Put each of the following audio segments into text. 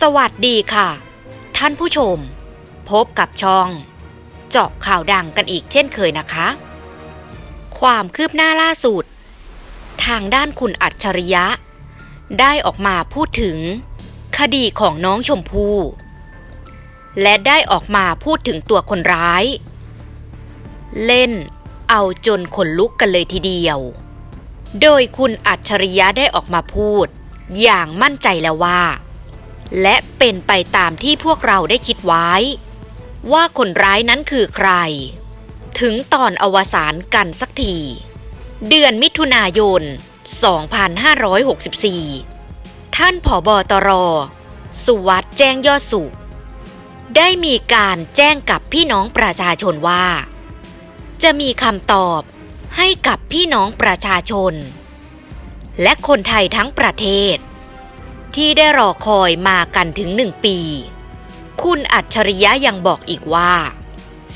สวัสดีค่ะ ท่านผู้ชม พบกับช่อง เจาะข่าวดังกันอีกเช่นเคยนะคะ ความคืบหน้าล่าสุด ทางด้านคุณอัจฉริยะ ได้ออกมาพูดถึง คดีของน้องชมพู่และได้ออกมาพูดถึงตัวคนร้าย เล่นเอาจนขนลุกกันเลยทีเดียว โดยคุณอัจฉริยะได้ออกมาพูด อย่างมั่นใจแล้วว่า และเป็นไปตามที่พวกเราได้คิดไว้ ว่าคนร้ายนั้นคือใคร ถึงตอนอวสานกันสักที เดือนมิถุนายน 2564 ท่านผอบอตร สุวัสด์แจ้งยอดสุข ได้มีการแจ้งกับพี่น้องประชาชนว่า จะมีคำตอบให้กับพี่น้องประชาชน และคนไทยทั้งประเทศ ที่ได้รอคอยมากันถึงหนึ่งปี คุณอัจฉริยะยังบอกอีกว่า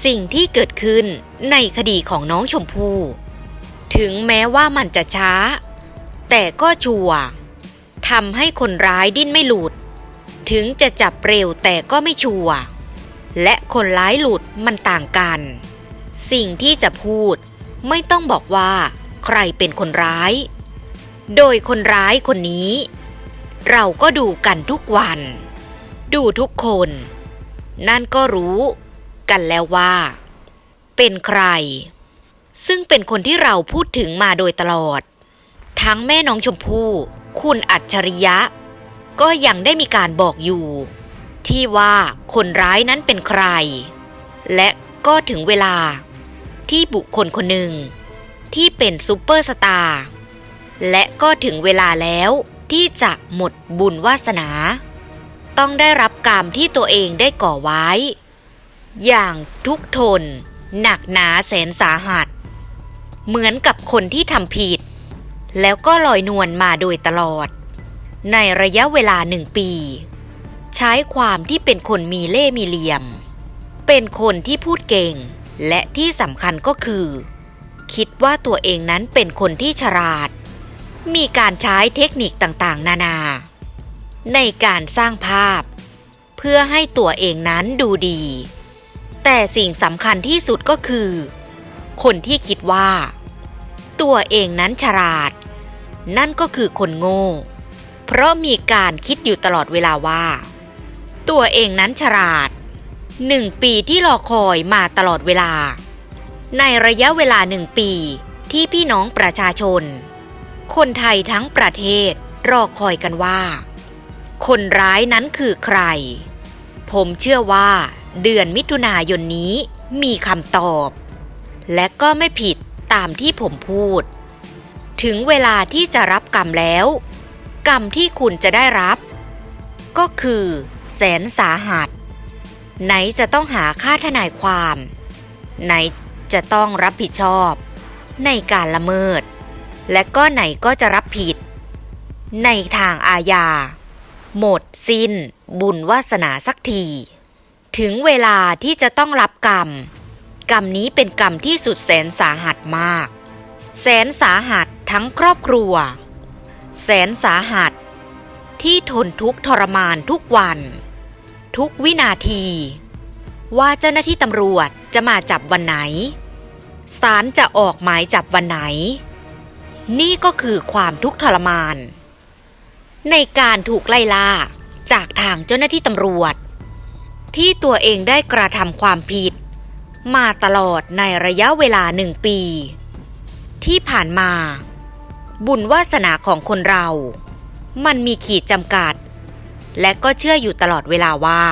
สิ่งที่เกิดขึ้นในคดีของน้องชมพู่ ถึงแม้ว่ามันจะช้า แต่ก็ชัวร์ทำให้คนร้ายดิ้นไม่หลุด ถึงจะจับเร็วแต่ก็ไม่ชัวร์และคนร้ายหลุดมันต่างกัน สิ่งที่จะพูดไม่ต้องบอกว่า ใครเป็นคนร้าย โดยคนร้ายคนนี้ เราก็ดูกันทุกวัน ดูทุกคน นั่นก็รู้กันแล้วว่า เป็นใคร ซึ่งเป็นคนที่เราพูดถึงมาโดยตลอด ทั้งแม่น้องชมพู่คุณอัจฉริยะ ก็ยังได้มีการบอกอยู่ ที่ว่าคนร้ายนั้นเป็นใคร และก็ถึงเวลา ที่บุคคลคนหนึ่ง ที่เป็นซูเปอร์สตาร์และก็ถึงเวลาแล้ว ที่จะหมดบุญวาสนา ต้องได้รับกรรมที่ตัวเองได้ก่อไว้ อย่างทุกทน หนักหนาแสนสาหัส เหมือนกับคนที่ทำผิด แล้วก็ลอยนวลมาโดยตลอด ในระยะเวลาหนึ่งปี ใช้ความที่เป็นคนมีเล่มีเหลี่ยม เป็นคนที่พูดเก่ง และที่สำคัญก็คือ คิดว่าตัวเองนั้นเป็นคนที่ฉลาด มีการใช้เทคนิคต่างๆ นานา ในการสร้างภาพ เพื่อให้ตัวเองนั้นดูดี แต่สิ่งสำคัญที่สุดก็คือ คนที่คิดว่า ตัวเองนั้นฉลาด นั่นก็คือคนโง่ เพราะมีการคิดอยู่ตลอดเวลาว่า ตัวเองนั้นฉลาดหนึ่งปีที่รอคอยมาตลอดเวลา ในระยะเวลาหนึ่งปีที่พี่น้องประชาชน คนไทยทั้งประเทศรอคอยกันว่า คนร้ายนั้นคือใคร ผมเชื่อว่า เดือนมิถุนายนนี้มีคำตอบ และก็ไม่ผิดตามที่ผมพูด ถึงเวลาที่จะรับกรรมแล้ว กรรมที่คุณจะได้รับ ก็คือ แสนสาหัส ไหนจะต้องหาค่าทนายความ ไหนจะต้องรับผิดชอบ ในการละเมิด และก็ไหนก็จะรับผิด ในทางอาญา หมดสิ้น บุญวาสนาสักที ถึงเวลาที่จะต้องรับกรรม กรรมนี้เป็นกรรมที่สุดแสนสาหัสมาก แสนสาหัสทั้งครอบครัว แสนสาหัส ที่ทนทุกทรมานทุกวัน ทุกวินาที ว่าเจ้าหน้าที่ตำรวจจะมาจับวันไหนศาลจะออกหมายจับวันไหน นี่ก็คือความทุกข์ทรมาน ในการถูกไล่ล่าจากทางเจ้าหน้าที่ตำรวจ ที่ตัวเองได้กระทำความผิด มาตลอดในระยะเวลาหนึ่งปี ที่ผ่านมา บุญวาสนาของคนเรา มันมีขีดจำกัด และก็เชื่ออยู่ตลอดเวลาว่า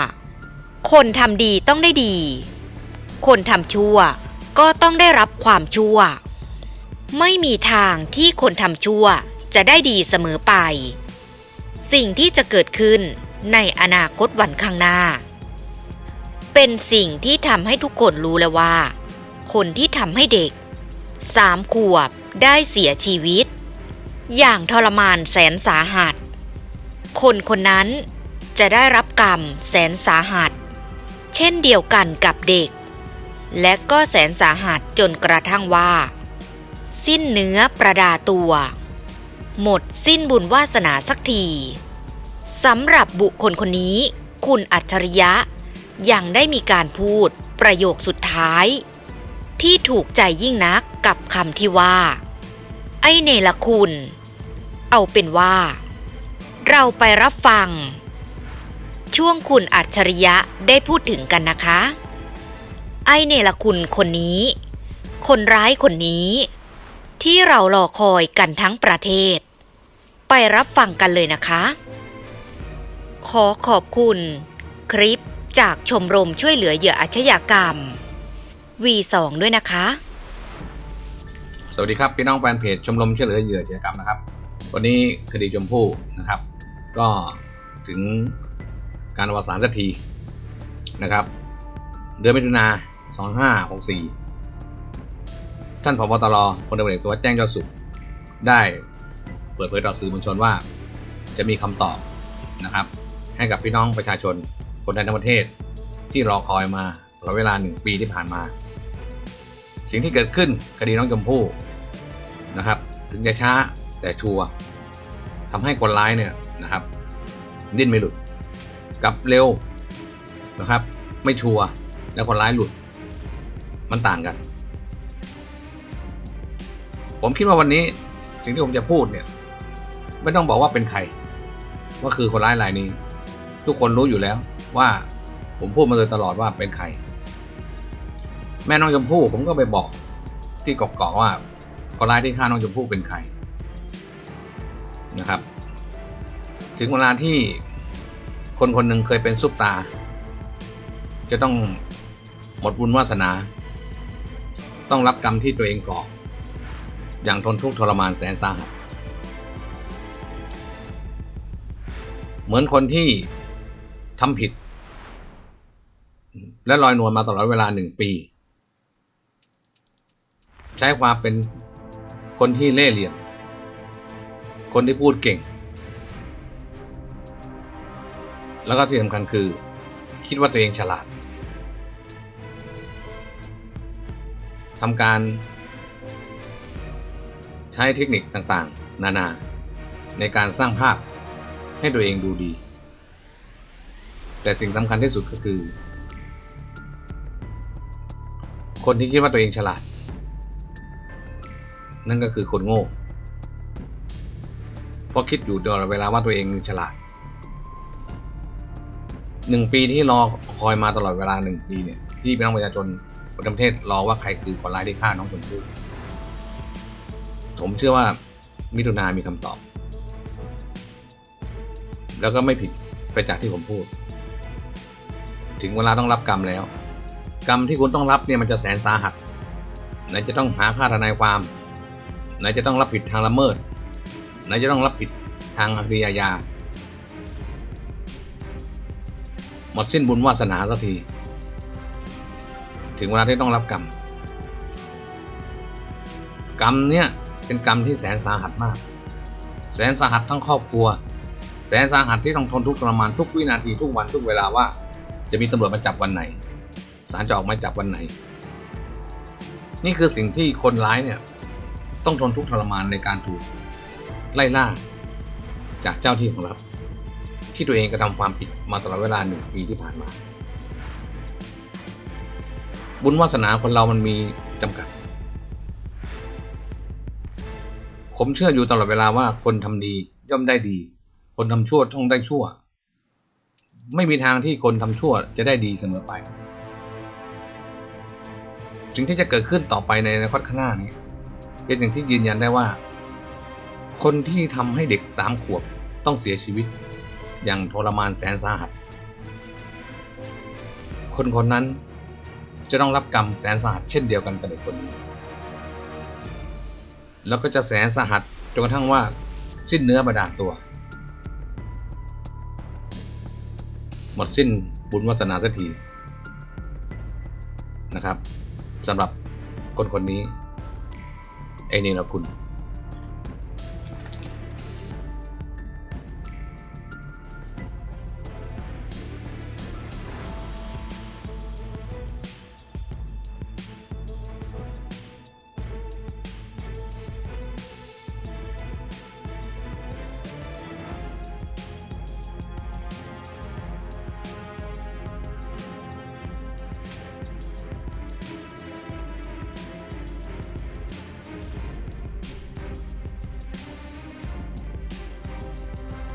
คนทำดีต้องได้ดี คนทำชั่วก็ต้องได้รับความชั่ว ไม่มีทางที่คนทำชั่วจะได้ดีเสมอไป สิ่งที่จะเกิดขึ้นในอนาคตวันข้างหน้า เป็นสิ่งที่ทำให้ทุกคนรู้แล้วว่า คนที่ทำให้เด็กสามขวบได้เสียชีวิต อย่างทรมานแสนสาหัส คนคนนั้นจะได้รับกรรมแสนสาหัส เช่นเดียวกันกับเด็ก และก็แสนสาหัสจนกระทั่งว่า สิ้นเนื้อประดาตัว หมดสิ้นบุญวาสนาสักทีสำหรับบุคคลคนนี้ คุณอัจฉริยะ ยังได้มีการพูดประโยคสุดท้าย ที่ถูกใจยิ่งนักกับคำที่ว่า ไอเนรคุณ เอาเป็นว่า เราไปรับฟัง ช่วงคุณอัจฉริยะได้พูดถึงกันนะคะ ไอเนรคุณคนนี้ คนร้ายคนนี้ ที่เรารอคอยกันทั้งประเทศ ไปรับฟังกันเลยนะคะ ขอขอบคุณ คลิปจากชมรมช่วยเหลือเหยื่ออาชญากรรม V2 ด้วยนะคะ สวัสดีครับพี่น้องแฟนเพจชมรมช่วยเหลือเหยื่ออาชญากรรมนะครับ วันนี้คดีชมพู่นะครับ ก็ถึงการอวสานสักทีนะครับ เดือนมิถุนา2564 ท่านผบตรพลตำรวจเอกสุวัสดิ์แจ้งยอดสุข ได้เปิดเผยต่อสื่อมวลชนว่า จะมีคำตอบนะครับ ให้กับพี่น้องประชาชนคนไทยทั้งประเทศ ที่รอคอยมาตลอดเวลาหนึ่งปีที่ผ่านมา สิ่งที่เกิดขึ้นคดีน้องชมพู่นะครับ ถึงจะช้าแต่ชัวร์ทำให้คนร้ายเนี่ยนะครับ ดิ้นไม่หลุดกับเร็วนะครับ ไม่ชัวร์แล้วคนร้ายหลุด มันต่างกัน ผมคิดว่าวันนี้สิ่งที่ผมจะพูดเนี่ย ไม่ต้องบอกว่าเป็นใครว่าคือคนร้ายรายนี้ ทุกคนรู้อยู่แล้วว่าผมพูดมาโดยตลอดว่าเป็นใคร แม่น้องชมพู่ผมก็ไปบอกที่กอกว่าคนร้ายที่ฆ่าน้องชมพู่เป็นใครนะครับ ถึงเวลาที่คนคนหนึ่งเคยเป็นซุปตา จะต้องหมดบุญวาสนา ต้องรับกรรมที่ตัวเองก่อ อย่างทนทุกข์ทรมานแสนสาหัส เหมือนคนที่ทำผิด และลอยนวลมาตลอดเวลาหนึ่งปี ใช้ความเป็นคนที่เล่ห์เหลี่ยม คนที่พูดเก่ง แล้วก็ที่สำคัญคือ คิดว่าตัวเองฉลาดทำการ ใช้เทคนิคต่างๆ นานา ในการสร้างภาพให้ตัวเองดูดี แต่สิ่งสำคัญที่สุดก็คือ คนที่คิดว่าตัวเองฉลาด นั่นก็คือคนโง่ เพราะคิดอยู่ตลอดเวลาว่าตัวเองฉลาดหนึ่งปีที่รอคอยมาตลอดเวลาหนึ่งปีเนี่ยที่พี่น้องประชาชนคนทั้งประเทศรอว่าใครคือคนร้ายที่ฆ่าน้องชมพู่ ผมเชื่อว่ามิถุนามีคำตอบ แล้วก็ไม่ผิดไปจากที่ผมพูด ถึงเวลาต้องรับกรรมแล้ว กรรมที่คุณต้องรับเนี่ยมันจะแสนสาหัสไหนจะต้องหาค่าทนายความไหนจะต้องรับผิดทางละเมิดไหนจะต้องรับผิดทางคดีอาญาหมดสิ้นบุญวาสนาสักที ถึงเวลาที่ต้องรับกรรม กรรมเนี่ย เป็นกรรมที่แสนสาหัสมาก แสนสาหัสทั้งครอบครัว แสนสาหัสที่ต้องทนทุกข์ทรมานทุกวินาทีทุกวันทุกเวลาว่า จะมีตำรวจมาจับวันไหนศาลจะออกมาจับวันไหน นี่คือสิ่งที่คนร้ายเนี่ยต้องทนทุกข์ทรมานในการถูกไล่ล่า จากเจ้าที่ของรัฐที่ตัวเองกระทำความผิดมาตลอดเวลาหนึ่งปีที่ผ่านมา บุญวาสนาคนเรามันมีจำกัด ผมเชื่ออยู่ตลอดเวลาว่าคนทำดีย่อมได้ดี คนทำชั่วต้องได้ชั่ว ไม่มีทางที่คนทำชั่วจะได้ดีเสมอไปสิ่งที่จะเกิดขึ้นต่อไปในอนาคตข้างหน้านี้เป็นสิ่งที่ยืนยันได้ว่า คนที่ทำให้เด็กสามขวบต้องเสียชีวิต อย่างทรมานแสนสาหัส คนคนนั้นจะต้องรับกรรมแสนสาหัสเช่นเดียวกันกับเด็กคนนี้ แล้วก็จะแสนสาหัสจนกระทั่งว่าสิ้นเนื้อประดาตัว หมดสิ้นบุญวาสนาสักทีนะครับสำหรับคนคนนี้ ไอเนี่ละคุณ